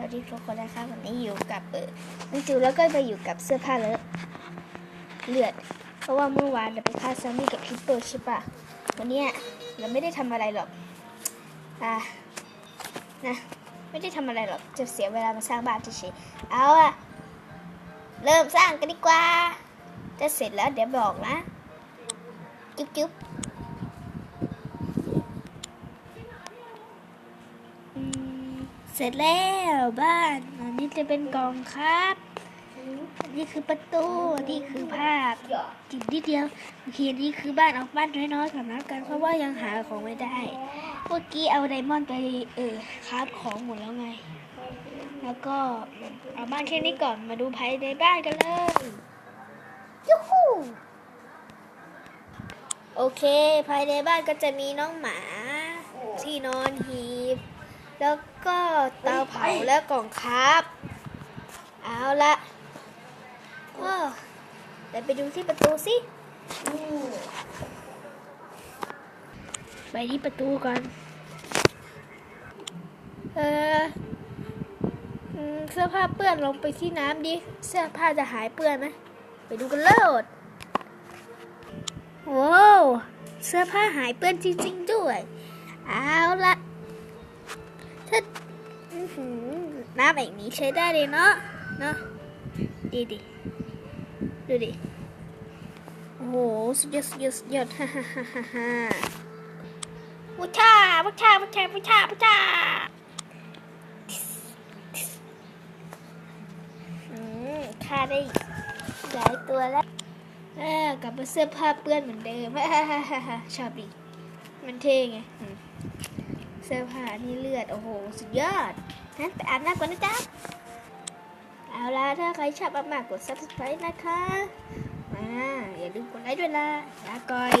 วัสดีทุกคนนะคะวันนี้อยู่กับเออน้องจิวแล้วก็ไปอยู่กับเสื้อผ้าเลอะเลือด เพราะว่าเมื่อวานเราไปฆ่าซอมบี้กับคิปเปอร์ใช่ปะวันนี้เราไม่ได้ทำอะไรหรอกอะนะไม่ได้ทำอะไรหรอกจะเสียเวลามาสร้างบ้านเฉยๆเอาอะเริ่มสร้างกันดีกว่า จะเสร็จแล้วเดี๋ยวบอกนะจุ๊บจุ๊บ เสร็จแล้วบ้านอันนี้จะเป็นกล่องครับอันนี้คือประตูอันนี้คือภาพจิบนิดเดียวโอเคอันนี้คือบ้านออกบ้านน้อยๆก่อนนะกันเพราะว่ายังหาของไม่ได้ เมื่อกี้เอาไดมอนด์ไปเออคราฟของหมดแล้วไง แล้วก็เอาบ้านแค่นี้ก่อนมาดูภายในบ้านกันเลยยูฮูโอเค ภายในบ้านก็จะมีน้องหมา ที่นอนหีบ แล้วก็เตาเผาและกล่องครับ เอาละอ้อเดี๋ยวไปดูที่ประตูสิไปที่ประตูก่อน เออเสื้อผ้าเปื้อนลงไปที่น้ำดิ เสื้อผ้าจะหายเปื้อนไหมไปดูกันเลยโว้เสื้อผ้าหายเปื้อนจริงๆด้วย เอาละ ถ้าหน้ำแบบนี้ใช้ได้เลยเนาะเนาะดีดิดูดิ โอ้โห สุดยอดสุดยอดสุดยอดฮ่าฮ่าฮ่าฮ่าฮ่าวุชาวุชาวุชาวุชาวุชาอืมฆ่าได้หลายตัวแล้วเออกลับมาเสื้อผ้าเปื้อนเหมือนเดิมฮ่าฮ่าฮ่าชอบดิมันเท่ไง เสื้อผ้านี่เลือด โอ้โห สุดยอดงั้นไปอาบน้ำก่อนนะจ๊ะ เอาล่ะ ถ้าใครชอบมากๆกด subscribe นะคะ มา อย่าลืมกดไลค์ด้วยล่ะลาก่อย